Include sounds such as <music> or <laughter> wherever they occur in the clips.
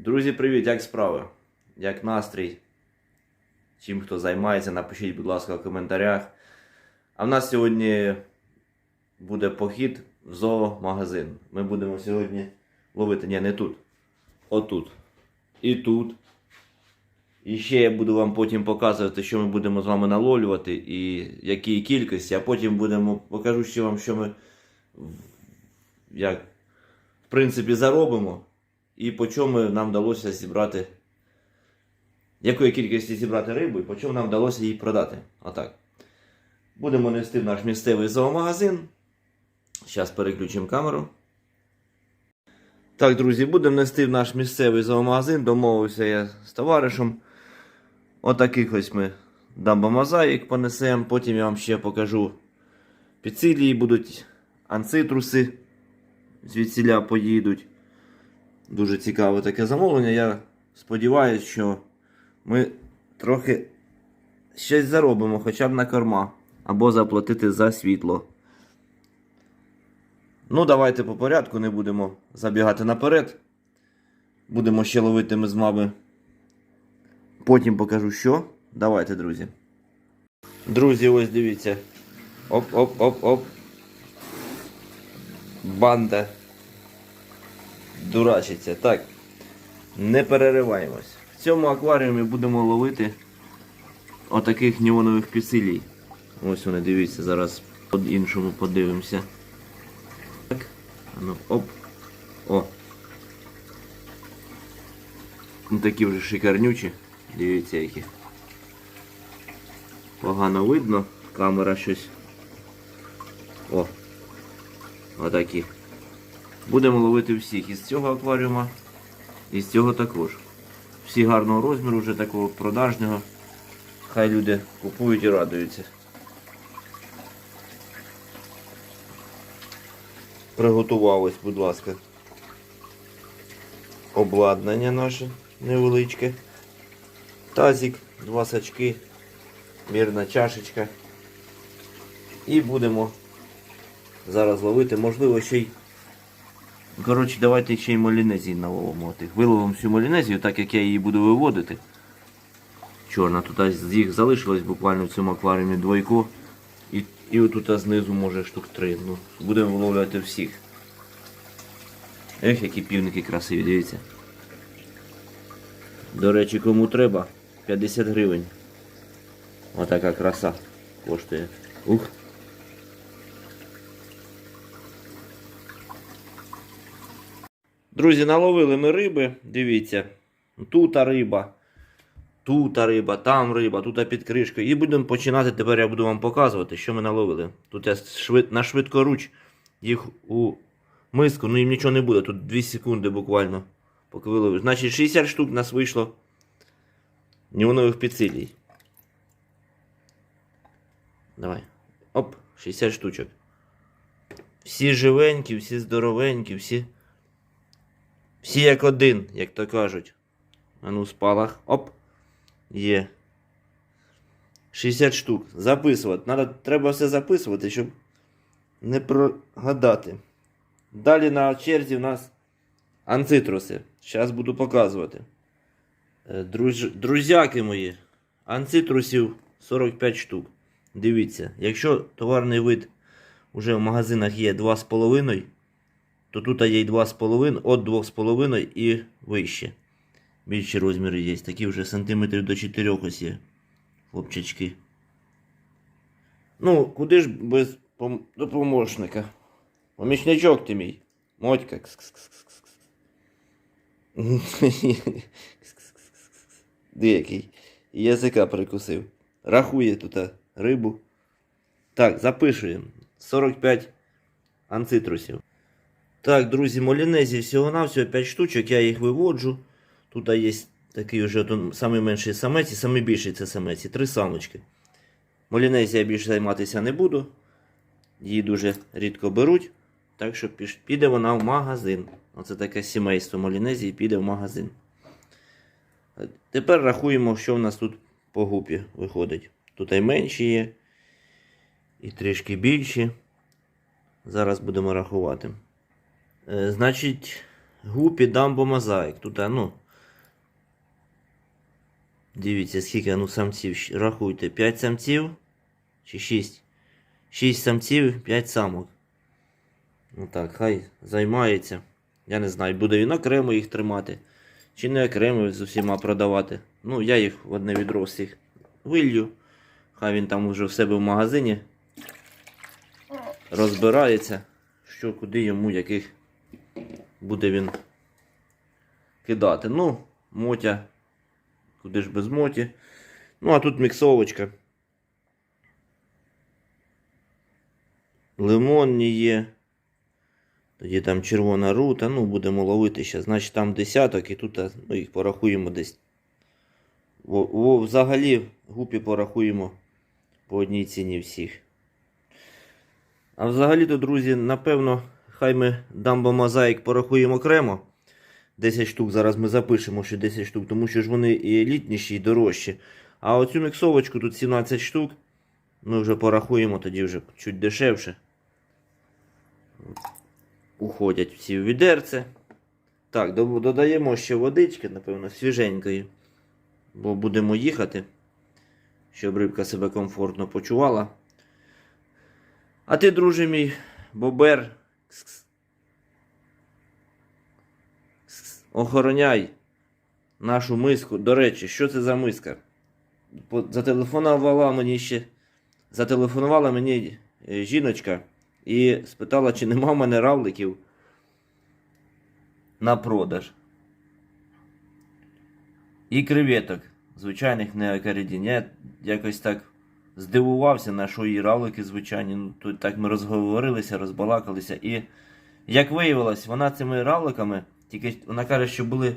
Друзі, привіт! Як справи? Як настрій? Чим хто займається, напишіть, будь ласка, в коментарях. А в нас сьогодні буде похід в зоомагазин. Ми будемо сьогодні ловити. Ні, не тут. Отут. І тут. І ще я буду вам потім показувати, що ми будемо з вами наловлювати і які кількості, а потім будемо покажу ще вам, що ми як, в принципі заробимо і по чому нам вдалося зібрати. Якої кількості зібрати рибу і по чому нам вдалося її продати. Отак. Будемо нести в наш місцевий зоомагазин. Зараз переключимо камеру. Так, друзі, будемо нести в наш місцевий зоомагазин. Домовився я з товаришем. Отаких ось ми дамбомозаїк понесемо. Потім я вам ще покажу піцилії будуть, анцитруси звідсіля поїдуть. Дуже цікаве таке замовлення. Я сподіваюся, що ми трохи щось заробимо хоча б на корма. Або заплатити за світло. Ну, давайте по порядку, не будемо забігати наперед. Будемо ще ловити ми з вами. Потім покажу що. Давайте, друзі. Друзі, ось дивіться. Оп-оп-оп-оп. Банда. Дурачиться. Так. Не перериваємось. В цьому акваріумі будемо ловити отаких неонових пісилій. Ось вони, дивіться, зараз по-іншому подивимося. Так. Ну, оп. О. Ну, такі вже шикарнючі. Дивіться які. Погано видно. Камера щось. О. Отакі. Будемо ловити всіх із цього акваріума. І з цього також. Всі гарного розміру, вже такого продажнього. Хай люди купують і радуються. Приготувалось, будь ласка. Обладнання наше невеличке. Тазик, два сачки, мірна чашечка. І будемо зараз ловити, можливо, ще й. Коротше, давайте ще й молінезії наловимо. Виловимо всю молінезію, так як я її буду виводити. Чорна, тут з їх залишилось буквально в цьому акваріумі двойко. І, і отут знизу може штук три. Ну, будемо виловляти всіх. Ех, які півники красиві, дивіться. До речі, кому треба, 50 гривень. Отака краса коштує. Ух. Друзі, наловили ми риби, дивіться. Тут риба, тут риба, там риба, тут під кришкою. І будемо починати. Тепер я буду вам показувати, що ми наловили. Тут я швид, на швидкоруч їх у миску, ну їм нічого не буде. Тут 2 секунди буквально. Поки виловив. Значить, 60 штук нас вийшло неонових піцилій. Давай. Оп, 60 штучок. Всі живенькі, всі здоровенькі, всі. Всі як один, як то кажуть. А ну, спалах. Оп. Є. 60 штук. Записувати. Надо, треба все записувати, щоб не прогадати. Далі на черзі в нас анцитруси. Зараз буду показувати. Е, Друз... Друзяки мої. Анцитрусів 45 штук. Дивіться, якщо товарний вид уже в магазинах є 2,5, то тут є й 2,5, от 2,5 і вище. Більші розміри є. Такі вже сантиметрів до 4 ось є. Хлопчачки. Ну, куди ж без пом... допоможника? Помічничок ти мій. Мотька. Деякий. Язика прикусив. Рахує тут рибу. Так, запишуємо. 45 анцитрусів. Так, друзі, молінезі всього-навсього 5 штучок, я їх виводжу. Тут є такий от, самий менший самець і самий більший це самець. І три самочки. Молінезі я більше займатися не буду. Її дуже рідко беруть. Так що піде вона в магазин. Оце таке сімейство молінезії піде в магазин. Тепер рахуємо, що в нас тут по гупі виходить. Тут і менші є, і трішки більші. Зараз будемо рахувати. Е, значить, гупі дамбо мозаїк. Тут, ну, Дивіться, скільки ну, самців. Рахуйте. 5 самців чи 6? 6 самців, 5 самок. Ну так, хай займається. Я не знаю, буде він окремо їх тримати. Чи не окремо з усіма продавати. Ну, я їх в одне відро всіх вилью. Хай він там уже в себе в магазині розбирається, що куди йому, яких буде він кидати. Ну, мотя. Куди ж без моті. Ну, а тут міксовочка. Лимонні є. Тоді там червона рута, ну будемо ловити ще. Значить там десяток і тут ну, їх порахуємо десь. Во, во, взагалі гупі порахуємо по одній ціні всіх. А взагалі-то, друзі, напевно, хай ми дамбо мозаїк порахуємо окремо. 10 штук зараз ми запишемо, що 10 штук, тому що ж вони і елітніші, і дорожчі. А оцю міксовочку тут 17 штук. Ми вже порахуємо тоді вже чуть дешевше. Уходять всі в відерце. Так, додаємо ще водички, напевно, свіженької. Бо будемо їхати, щоб рибка себе комфортно почувала. А ти, друже мій, бобер. Охороняй нашу миску. До речі, що це за миска? Зателефонувала мені ще. Зателефонувала мені е, жіночка і спитала, чи нема в мене равликів на продаж. І креветок, звичайних неокаридін. Я якось так здивувався, на що її равлики звичайні. Ну, тут так ми розговорилися, розбалакалися. І як виявилось, вона цими равликами, тільки вона каже, що були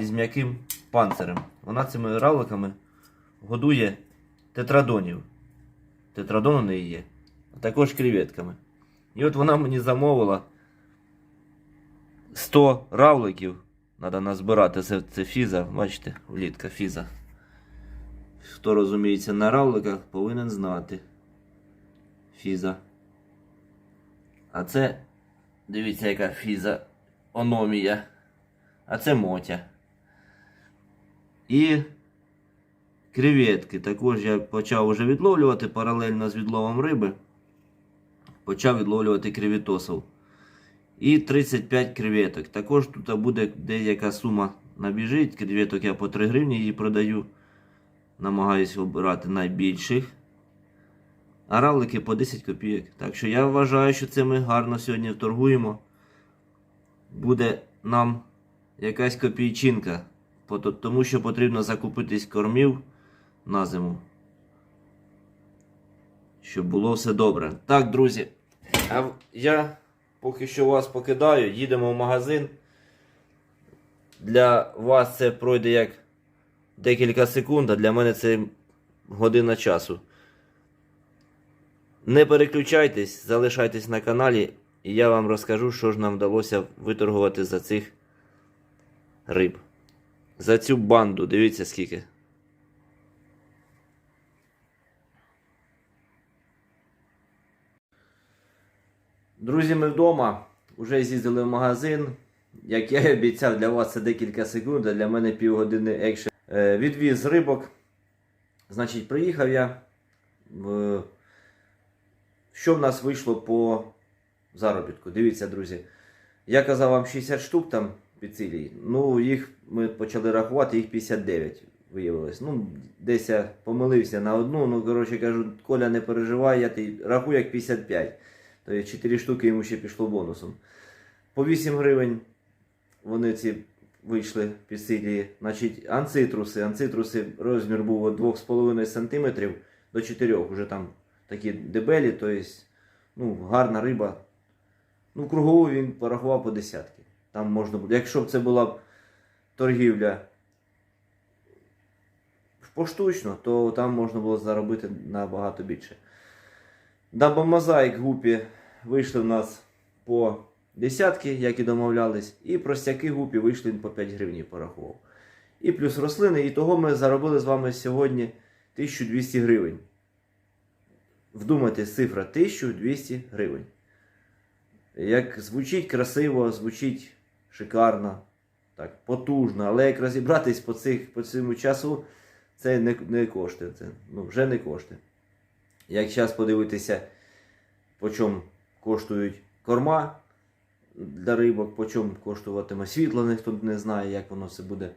із м'яким панцирем. Вона цими равликами годує тетрадонів. Тетрадон у неї є. А також креветками. І от вона мені замовила 100 равликів. Треба назбирати. Це, це фіза, бачите, влітка фіза. Хто розуміється на равликах, повинен знати. Фіза. А це, дивіться, яка фіза ономія. А це мотя. І креветки. Також я почав уже відловлювати паралельно з відловом риби. Почав відловлювати креветосов. І 35 креветок. Також тут буде деяка сума набіжить. Креветок я по 3 гривні її продаю. Намагаюсь обирати найбільших. А равлики по 10 копійок. Так що я вважаю, що це ми гарно сьогодні вторгуємо. Буде нам якась копійчинка. Тому що потрібно закупитись кормів на зиму. Щоб було все добре. Так, друзі. Я поки що вас покидаю, їдемо в магазин. Для вас це пройде як декілька секунд, а для мене це година часу. Не переключайтесь, залишайтесь на каналі, і я вам розкажу, що ж нам вдалося виторгувати за цих риб. За цю банду, дивіться скільки. Друзі, ми вдома. Уже з'їздили в магазин. Як я і обіцяв, для вас це декілька секунд, а для мене півгодини екшен. Е, відвіз рибок. Значить, приїхав я. Що в нас вийшло по заробітку? Дивіться, друзі. Я казав вам 60 штук там під цілій. Ну, їх ми почали рахувати, їх 59 виявилось. Ну, десь я помилився на одну. Ну, коротше кажу, Коля, не переживай, я ти рахую як 55. Тобто 4 штуки йому ще пішло бонусом. По 8 гривень вони ці вийшли цілі. Значить, анцитруси. Анцитруси розмір був від 2,5 см до 4 Уже там такі дебелі, тобто, ну, гарна риба. Ну, кругову він порахував по десятки. Там можна було. Якщо б це була торгівля поштучно, то там можна було заробити набагато більше. Дамбо гупі вийшли в нас по десятки, як і домовлялись, і простяки гупі вийшли по 5 гривень порахував. І плюс рослини, і того ми заробили з вами сьогодні 1200 гривень. Вдумайтесь, цифра 1200 гривень. Як звучить красиво, звучить шикарно, так, потужно, але як розібратись по, цих, по цьому часу, це не, не кошти. Це, ну, вже не кошти. Як зараз подивитися, по чому коштують корма для рибок, по чому коштуватиме світло, ніхто не знає, як воно все буде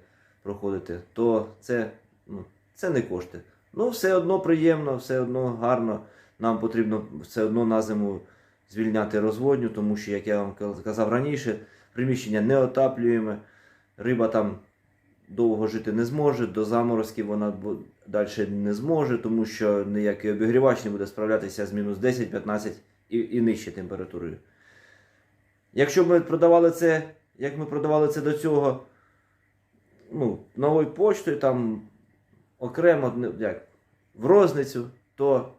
проходити, то це, ну, це не кошти. Ну, все одно приємно, все одно гарно. Нам потрібно все одно на зиму звільняти розводню, тому що, як я вам казав раніше, приміщення не отаплюємо, риба там довго жити не зможе, до заморозків вона далі не зможе, тому що ніякий обігрівач не буде справлятися з мінус 10-15 і, і нижче температурою. Якщо ми продавали це, як ми продавали це до цього, ну, новою почтою, там окремо, ну, як, в розницю, то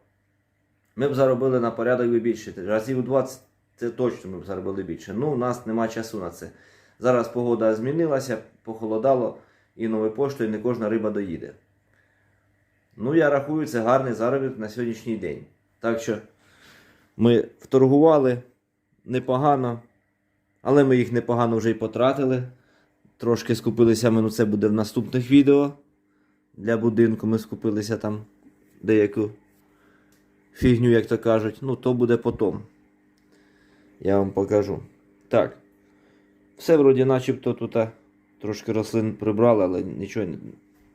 ми б заробили на порядок більше. Разів у 20 це точно ми б заробили більше. Ну, у нас нема часу на це. Зараз погода змінилася, похолодало, і новою поштою не кожна риба доїде. Ну, я рахую, це гарний заробіток на сьогоднішній день. Так що ми вторгували непогано, але ми їх непогано вже й потратили. Трошки скупилися ми, ну це буде в наступних відео. Для будинку ми скупилися там деяку фігню, як то кажуть. Ну, то буде потом. Я вам покажу. Так. Все вроді начебто тут трошки рослин прибрали, але нічого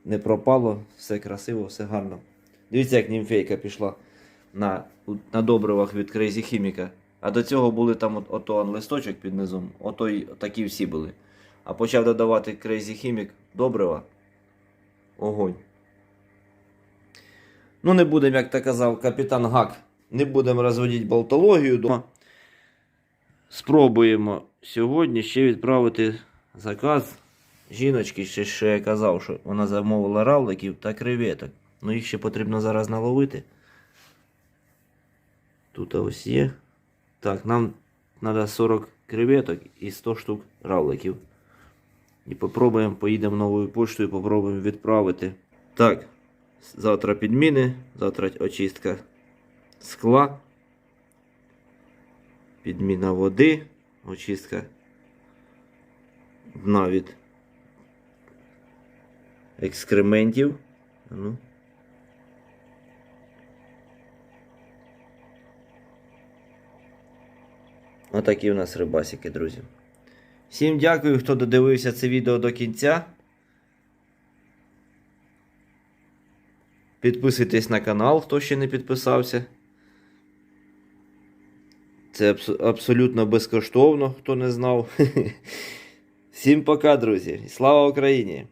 не- пропало. Все красиво, все гарно. Дивіться, як німфейка пішла на, на добривах від Crazy Chemica. А до цього були там от, ото листочок під низом, ото й такі всі були. А почав додавати Crazy Chemic добрива. Огонь. Ну, не будемо, як то казав капітан Гак, не будемо розводити болтологію. Спробуємо сьогодні ще відправити заказ жіночки, ще, що я казав, що вона замовила равликів та креветок. Ну їх ще потрібно зараз наловити. Тут ось є. Так, нам треба 40 креветок і 100 штук равликів. І попробуємо, поїдемо новою поштою, попробуємо відправити. Так, завтра підміни, завтра очистка скла, підміна води, очистка дна від екскрементів. Ну. Отакі у нас рибасики, друзі. Всім дякую, хто додивився це відео до кінця. Підписуйтесь на канал, хто ще не підписався. Це абс- абсолютно безкоштовно, хто не знав. <laughs> Всім пока, друзі. Слава Україні!